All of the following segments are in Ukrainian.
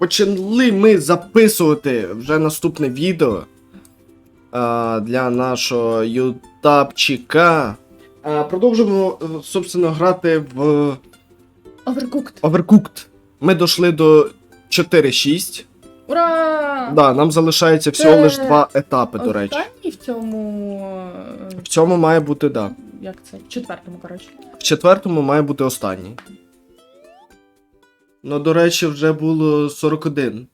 почали ми записувати вже наступне відео а, для нашого ютабчика. А, продовжуємо, собственно, грати в Overcooked. Overcooked. Ми дійшли до 4-6. Ура! Да, нам залишається всього Це лише два етапи, до речі. Останній в цьому. е, В цьому має бути, да. Як це? В четвертому, коротше. В четвертому має бути останній. Ну, до речі, вже було 41.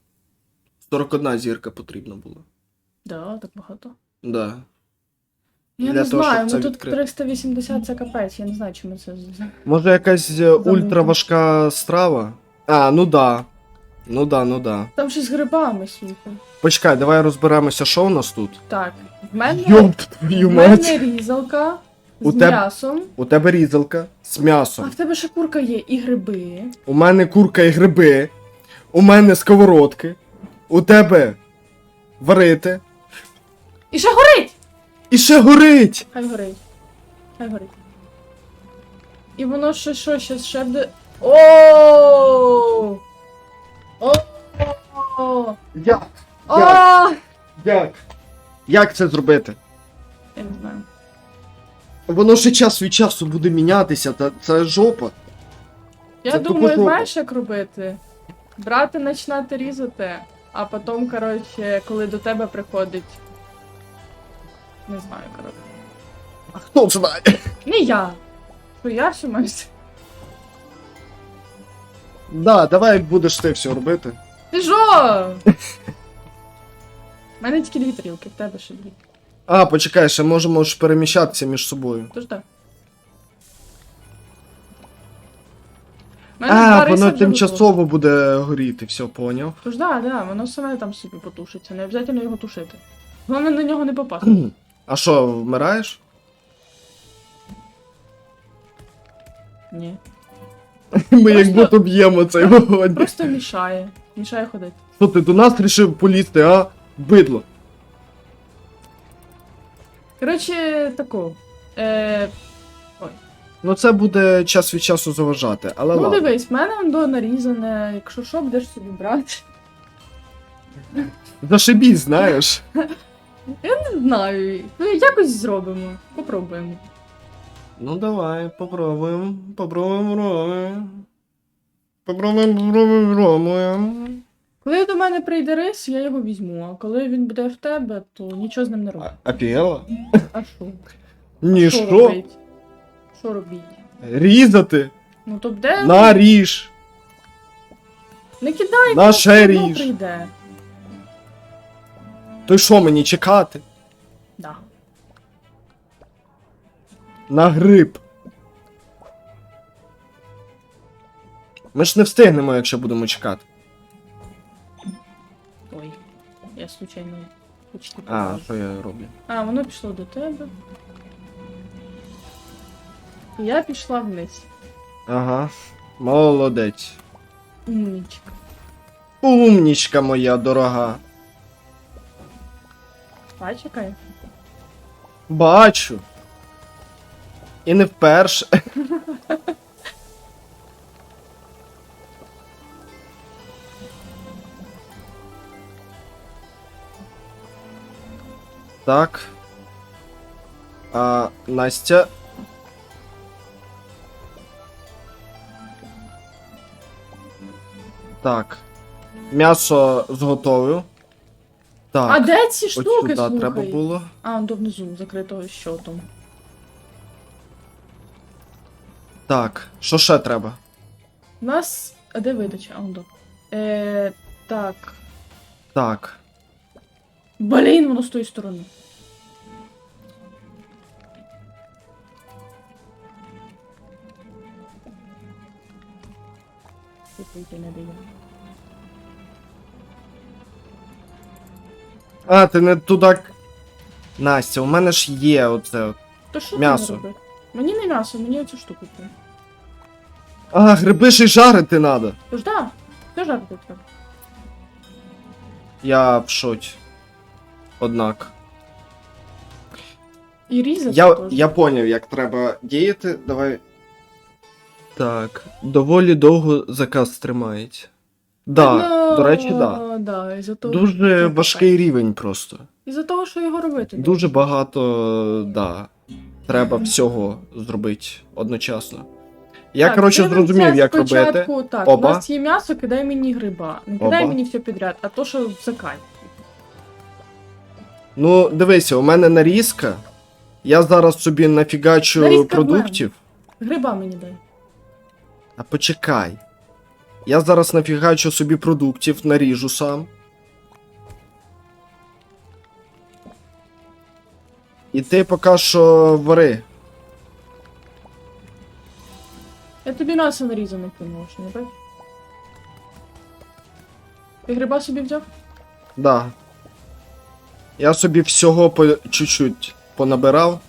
41 зірка потрібна була. Да, так багато. Да. Я Для не того, знаю, щоб це ну тут відкрити. 380 це капець, я не знаю, чому це. з- Може якась е, ультраважка страва? А, ну да. Ну да, ну да. Там ще з грибами, слухай. Почекай, давай розберемося, що у нас тут. Так, в мене, Йоп, твою в мать. мене різалка з У теб- м'ясом. У тебе різалка з А м'ясом. в тебе ще курка є і гриби. У мене курка і гриби. У мене сковородки. У тебе варити. І ще горить! І ще горить! Хай горить. Хай горить. І воно ще що, ще ще буде. О! О! Як? О! Як? Як це зробити? Я не знаю. Воно ще час від часу буде мінятися, та це жопа. Я Це думаю, жопа. знаєш, як робити? Брати починати різати, а потім, коротше, коли до тебе приходить. Не знаю, коротше. А хто знає? Не я. Що я що маю? Да, давай будеш ти все робити. Ти що? У мене тільки дві тарілки, в тебе ще дві. А, почекай, ще можемо ж переміщатися між собою. Тож так. А, воно тимчасово буде горіти, все поняв. Тож да, да, воно саме там собі потушиться, не обов'язково його тушити. Головне на нього не попасти. А що, вмираєш? Ні. Ми як будто б'ємо цей вогонь. Просто мішає. Мішає ходити. Що ти до нас рішив полізти, а? Бидло. Коротше, тако. Е, Ну це буде час від часу заважати, але ну ладно. дивись, в мене воно нарізане, якщо що, будеш собі брати. Зашибісь, знаєш. Я Не знаю. Ну, якось зробимо. Попробуємо. Ну давай, попробуємо. Попробуємо, попробуємо. Попробуємо, попробуємо, попробуємо. Коли до мене прийде рис, я його візьму, а коли він буде в тебе, то нічого з ним не роблю. А, піела? А що? Ні, що що? робить? Що робіть? Різати? Ну то де? Наріж. Не кидай, На ще все одно ріж. прийде. То й що мені чекати? Да. На гриб. Ми ж не встигнемо, якщо будемо чекати. Ой. Я случайно почти А, що я роблю? А, воно пішло до тебе. Я пішла вниз. Ага. Молодець. Умнічка. Умнічка моя дорога. А, чекай. Бачу. І не вперше. Так. А, Настя. Так. М'ясо зготовив. Так. А де ці От штуки, сюди треба було. А, он до внизу, закритого щотом. Так, що ще треба? У нас. А де видача? А, он до. Е, так. Так. Блін, воно з тої сторони. Не дає. А, ти не туди. Настя, у мене ж є оце. от. То що М'ясо. ти робити? Мені не м'ясо, мені оцю штуку треба. А, гриби ще й жарити треба. Тож да, що жарти треба? Я в шоці. Однак. І різати Я, теж. я поняв, як треба діяти. Давай. Так. Доволі довго заказ тримається. Да, Ну, До речі, да. да із-за того, Дуже важкий рівень просто. Із-за того, що його робити. Дуже багато, да. Треба всього зробити одночасно. Я, Так, коротше, дивимося зрозумів, як робити. Так, Оба. у нас є м'ясо, кидай мені гриба. Не кидай Оба. мені все підряд, а то, що в закай. Ну, дивися, у мене нарізка. Я зараз собі нафігачу Нарізка продуктів. Гриба мені дай. А почекай. Я зараз нафігачу собі продуктів, наріжу сам. І ти поки що вари. Я тобі м'ясо нарізане кинула, що не так? Ти гриба собі взяв? Да. Я собі всього по чуть-чуть понабирав.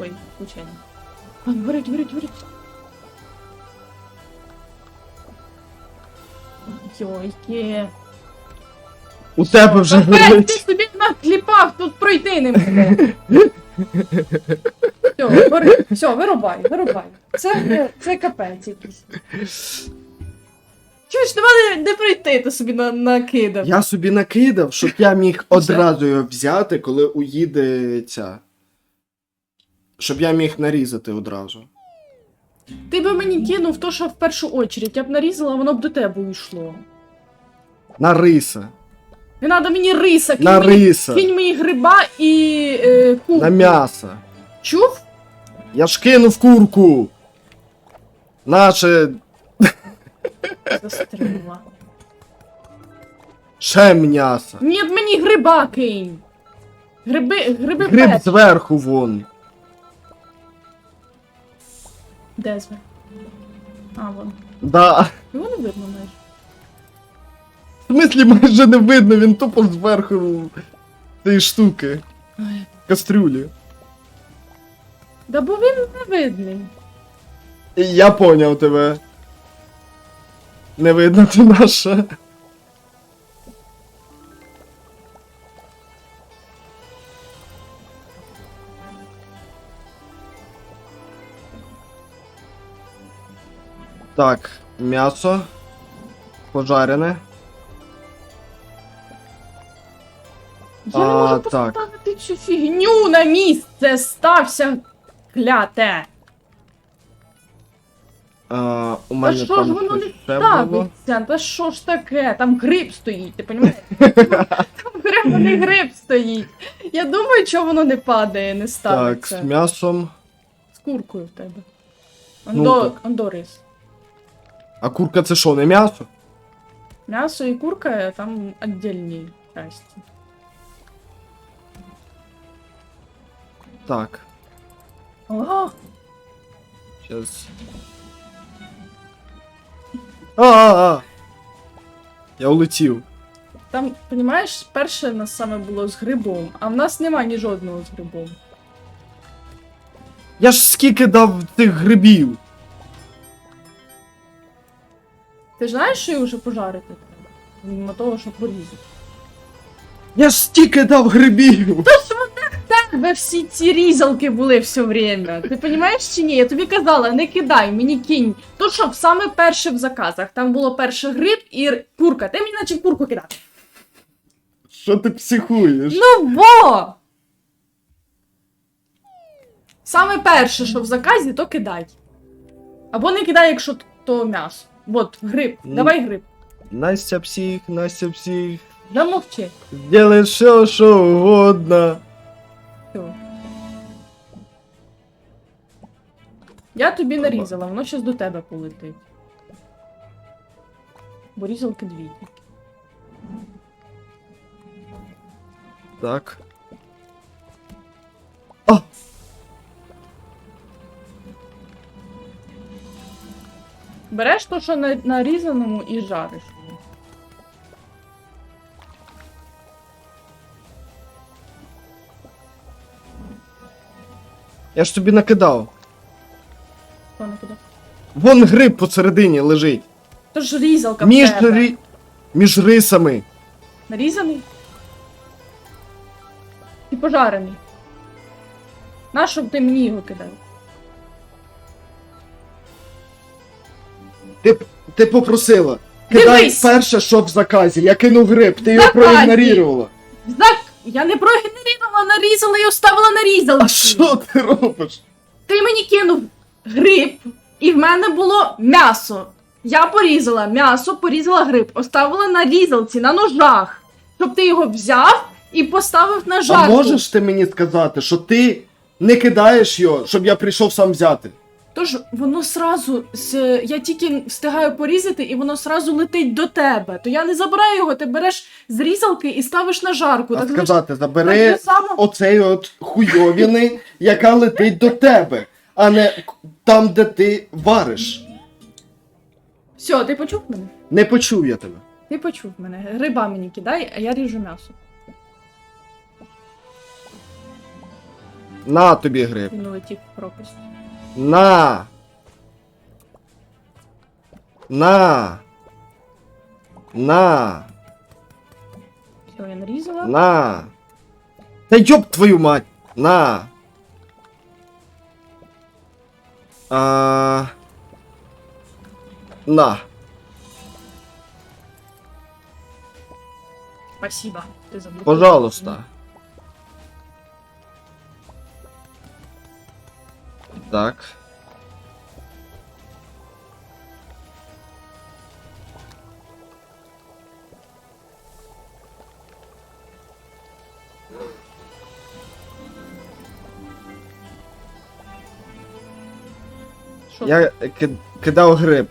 Ой, случайно. А, горить, горить, горить. Йойки. У тебе вже Капець, ти горить. собі накліпав, тут пройти не може. Гори, все, вирубай, вирубай. Це, це капець якийсь. Чуєш, ти мене не пройти, ти собі на, накидав. Я собі накидав, щоб я міг одразу його взяти, коли уїде ця. Щоб я міг нарізати одразу. Ти би мені кинув то, що в першу очередь. Я б нарізала, воно б до тебе уйшло. На риса. Не треба мені риса, кинь, На мені, риса. кинь мені гриба і е, курку. На м'ясо. Чув? Я ж кинув курку. Наше Застріла. ще м'ясо. Ні, мені гриба кинь. Гриби, гриби Гриб перші. зверху вон. Де звер? А, вон. Да. Його не видно майже. В смислі майже не видно, він тупо зверху цієї штуки. Ой. Кастрюлі. Да бо він не видний. Я поняв тебе. Не видно ти наша. Так, м'ясо. Пожарене. Я не А, можу так. поставити цю фігню на місце. Стався кляте. А, у Та мене що там ж воно щось не ще було. ставиться? Та що ж таке? Там гриб стоїть, ти розумієш? Там гриб, не гриб стоїть. Я думаю, чого воно не падає, не Так, ставиться. з м'ясом. З куркою в тебе. Ну, так. ондо. А курка це що, не м'ясо? М'ясо і курка там віддільні часті. Так, О, сейчас. А, а, а. Я улетів. там, розумієш, перше у нас саме було з грибом, а в нас нема ні жодного з грибом. Я ж скільки дав тих грибів. Ти ж знаєш, що його вже пожарити треба? Мимо того, щоб порізати. Я ж стільки дав грибів. Тебе всі ці різалки були все время. Ти розумієш чи ні? Я тобі казала, не кидай, мені кінь. То що, саме перше в заказах. Там було перше гриб і р- курка. Ти мені наче курку кидати. Що ти психуєш? Ну бо! Саме перше, що в заказі, то кидай. Або не кидай, якщо то м'ясо. От, гриб. Ну. Давай гриб. Настя псих, Настя псих. Замовчи. Сделай все, що угодно. Всё. Я тобі нарізала, воно щас до тебе полетить. Бо різалки дві. Так. А! Береш то, що на нарізаному, і жариш. Я ж тобі накидав. Хто накидав? Вон гриб посередині лежить. То ж різалка в Між, тебе. рі... Між рисами. Нарізаний? Ти пожарений. Нащо б ти мені його кидав? Ти, ти попросила. Кидай Дивись! перше, що в заказі. Я кинув гриб, ти його Заказі! проігнорувала. Так, я не прогенерувала, нарізала і оставила на різалці. А що ти робиш? Ти мені кинув гриб, і в мене було м'ясо. Я порізала м'ясо, порізала гриб, оставила на різалці, на ножах, щоб ти його взяв і поставив на А жарку. можеш ти мені сказати, що ти не кидаєш його, щоб я прийшов сам взяти? Тож воно сразу з я тільки встигаю порізати, і воно сразу летить до тебе. То я не забираю його, ти береш з різалки і ставиш на жарку. А Так, сказати, так забери же само. оцей от хуйовіни, яка летить до тебе, а не там, де ти вариш. Все, ти почув мене? Не почув я тебе. Ти почув мене. Гриба мені кидай, а я ріжу м'ясо. На тобі гриб. Він летів в пропасть. На. На. На. Все, я нарізала. На. Та йоб твою мать. На. А... На. Спасибо. Ти заблокував. Пожалуйста. Так. Що? Я ки- кидав гриб.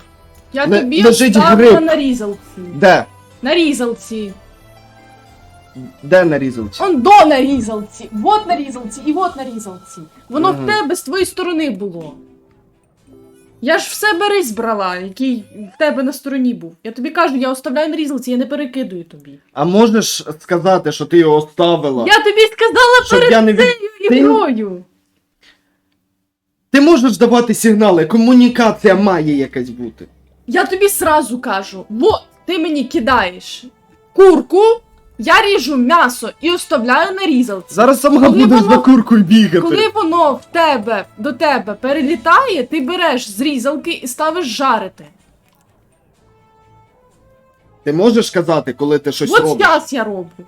Я Не- тобі лежить оставила гриб. на різалці. Де? На різалці. Де нарізався? Он до на різалці. Вот на різалці і вот на різалці. Воно Мгм. в тебе з твоєї сторони було. Я ж все бери брала, який в тебе на стороні був. Я тобі кажу, я оставляю на різалці, я не перекидую тобі. А можеш сказати, що ти його оставила? Я тобі сказала Щоб перед я не від... цією Ти- ігрою. Ти можеш давати сигнали, комунікація має якась бути. Я тобі сразу кажу: вот, ти мені кидаєш курку, я ріжу м'ясо і оставляю на різалці. Зараз сама Коли будеш воно- за куркою бігати. Коли воно в тебе до тебе перелітає, ти береш з різалки і ставиш жарити. Ти можеш сказати, коли ти щось От робиш? зараз я роблю.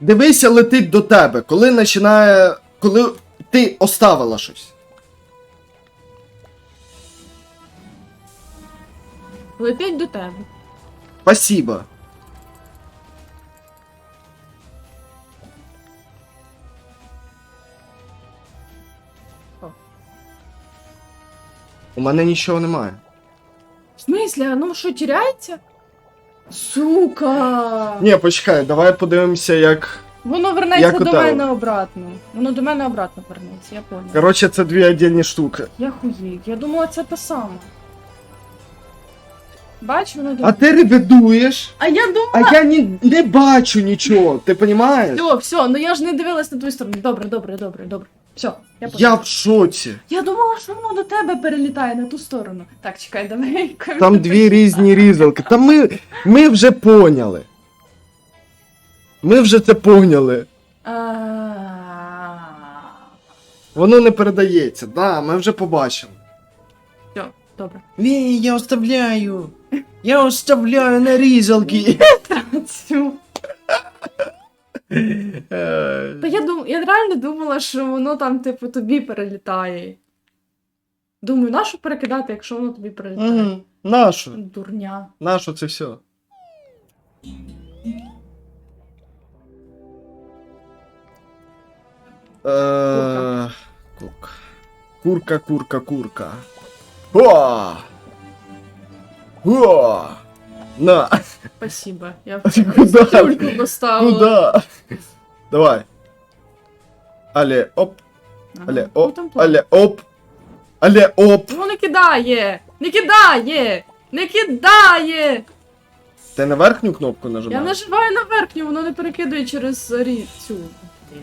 Дивися, летить до тебе, коли починає. Коли ти оставила щось. Летить до тебе. Спасибо. О. У мене нічого немає. В смислі, а ну що, тіряється? Сука! Ні, почекай, давай подивимося, як. Воно вернеться Як у до тебе? мене обратно. Воно до мене обратно вернеться, я поняла. Коротше, це дві віддільні штуки. Я хуїв. Я думала, це те саме. Бач, воно до А ти ревидуєш, А я думала. а я ні, не бачу нічого. Ти розумієш? Все, все, ну я ж не дивилась на твою сторону. Добре, добре, добре, добре. Все, я Я поняла. в шоці. Я думала, що воно до тебе перелітає на ту сторону. Так, чекай, давай. Там дві різні різалки. Та ми, ми вже поняли. Ми вже це поняли. А, Воно не передається. Да, ми вже побачили. Добре. Ні, я оставляю. Я оставляю на різалки. Та я дум... я реально думала, що воно там, типу, тобі перелітає. Думаю, нащо перекидати, якщо воно тобі перелітає? Мгм. Нащо? Дурня. Нащо це все? Е, Курка. Курка, курка, курка. О! О! На! Спасибо. Я А ти куди? поставила. Куда? Давай. Але оп, Ага. але Ну, оп, там план. але оп. Але оп. Ну не кидає! Не кидає! Не кидає! Ти на верхню кнопку Я нажимаю на верхню, воно не перекидує через рі... цю. Блін.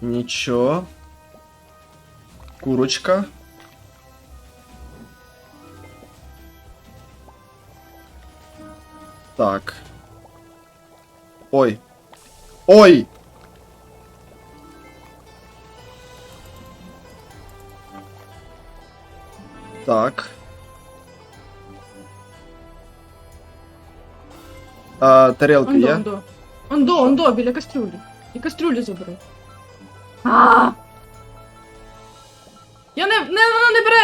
Нічого. Курочка. Так. Ой. Ой! Так. А, тарелки Ондо, є? ондо. Ондо, ондо, біля кастрюлі. І кастрюлю забери. А!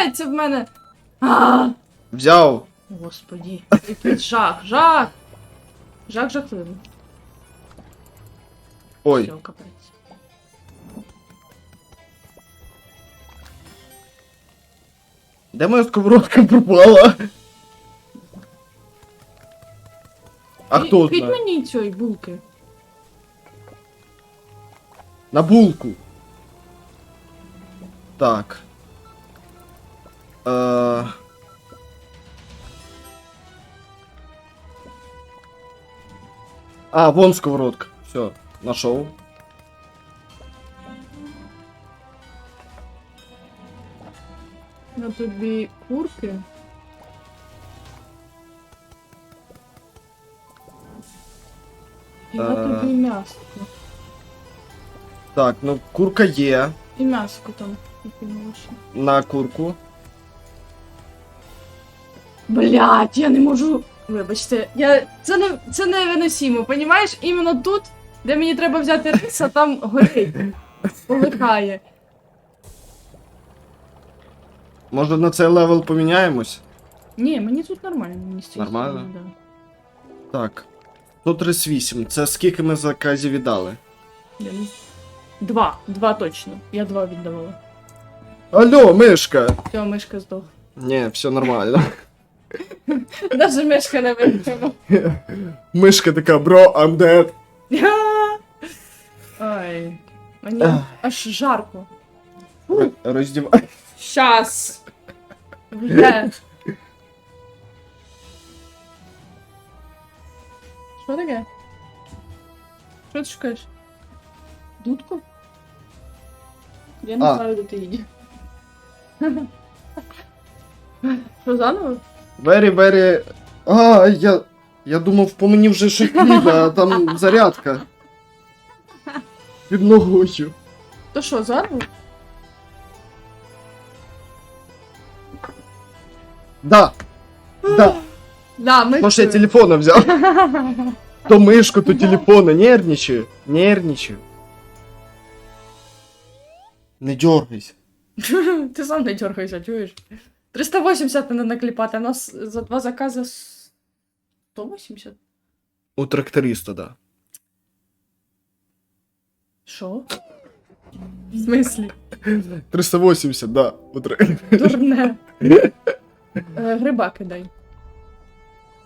Береться в мене. А! Взяв. Господі, який жах, жах. Жах жахливий. Ой. Все, капець. Де моя сковородка пропала? А Ки- хто Кидь знає? мені цієї булки. На булку. Так. Е... А, вон сковородка. Все, нашел. На тобі курки. І на Е. тобі м'ясо. Так, ну курка є І м'яско там. накинула ще. на курку. Блять, я не можу. Вибачте, я... це не це невиносимо, понімаєш? Іменно тут, де мені треба взяти рис, а там горить. Полихає. Може на цей левел поміняємось? Ні, мені тут нормально, мені стільки. Нормально? Да. Так. 138. Це скільки ми заказів віддали? Я не... Два, два точно. Я два віддавала. Алло, мишка! Все, мишка здох. Ні, все нормально. Даже мишка не витримала. Мишка така, бро, I'm dead. Ой. Мені аж жарко. Ро- Роздівай. Щас. Вже. Що таке? Що ти шукаєш? Дудку? Я не А. знаю, де ти їдеш. Що заново? Very, very... А, я... Я думав, по мені вже їде, а там зарядка. Під ногою. То що, заново? Да. Да. Да, ми. Може я телефона взяв. То мишку, то телефона. Нервничаю. Нервничаю. Не дергайся. Ти сам не дергайся, чуєш? 380 треба накліпати, а нас за два закази 180? У тракториста, да. Що? В смислі? 380, да. У тр- Дурне. Е, Гриба кидай.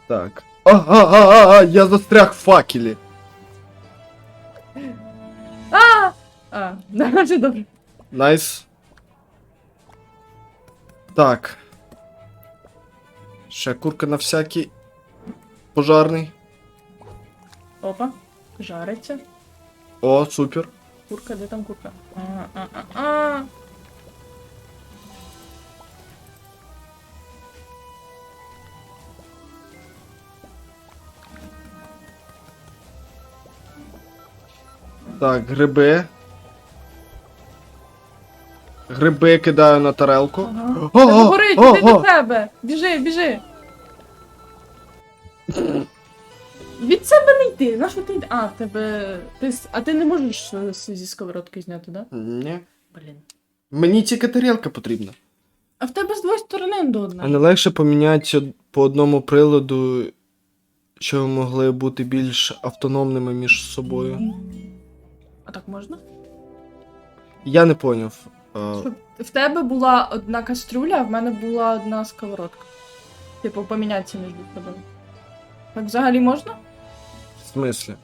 Так. А, а, а, а, а, я застряг в факелі. А! А, дуже добре. Найс. Так. Ще курка на всякий. Пожарний. Опа, жариться. О, супер. Курка, де там курка? А, а, а, а. Так, гриби. Гриби кидаю на тарелку. Ага. О, Та о, горить, о, іди до о. тебе! Біжи, біжи! Від себе не йди, на що ти йди? А, в тебе. Ти... с- А ти не можеш е, с- зі сковородки зняти, да? Ні. Блін. Мені тільки тарілка потрібна. А в тебе з двох сторон до одна. А не легше поміняти по одному приладу, що могли бути більш автономними між собою. А так можна? Я не поняв. Щоб в тебе була одна кастрюля, а в мене була одна сковородка. Типу, помінятися між собою. Так взагалі можна? В смислі?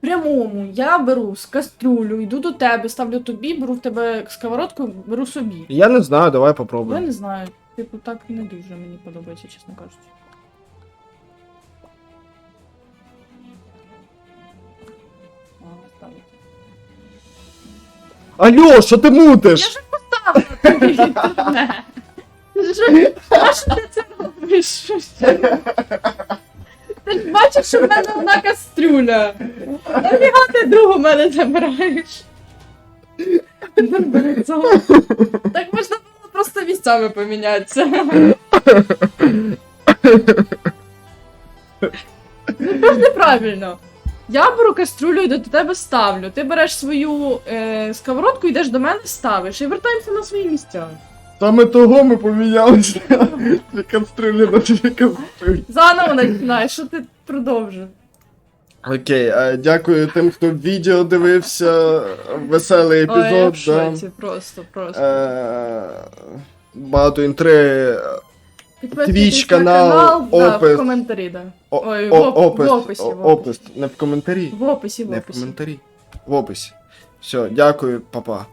Прямому, я беру з кастрюлю, йду до тебе, ставлю тобі, беру в тебе сковородку, беру собі. Я не знаю, давай Я не знаю. Типу, так не дуже мені подобається, чесно кажучи. Алло, що ти Я мутиш? ж поставила тобі інтернет. Що- а що ти це робиш? Ти ж бачиш, що в мене одна кастрюля. Нафіга ти другу мене забираєш? Цього. Так можна було просто місцями помінятися. Ну це ж неправильно. Я беру кастрюлю і до тебе ставлю. Ти береш свою е, сковородку, йдеш до мене, ставиш і вертаємося на свої місця. Саме того ми помінялися. Дві кастрюлі на дві кастрюлі. Заново починаєш, що ти продовжив. Окей, е, дякую тим, хто відео дивився. Веселий Ой, я в епізод. да. просто, просто. Е, Багато інтриги. На канал, да, опис. в коментарі, да. О- Ой, о- в оп- опис, в описі, о- в описі. опис. Не в коментарі. В описі, в Не в описі. коментарі. В описі. Все, дякую, папа.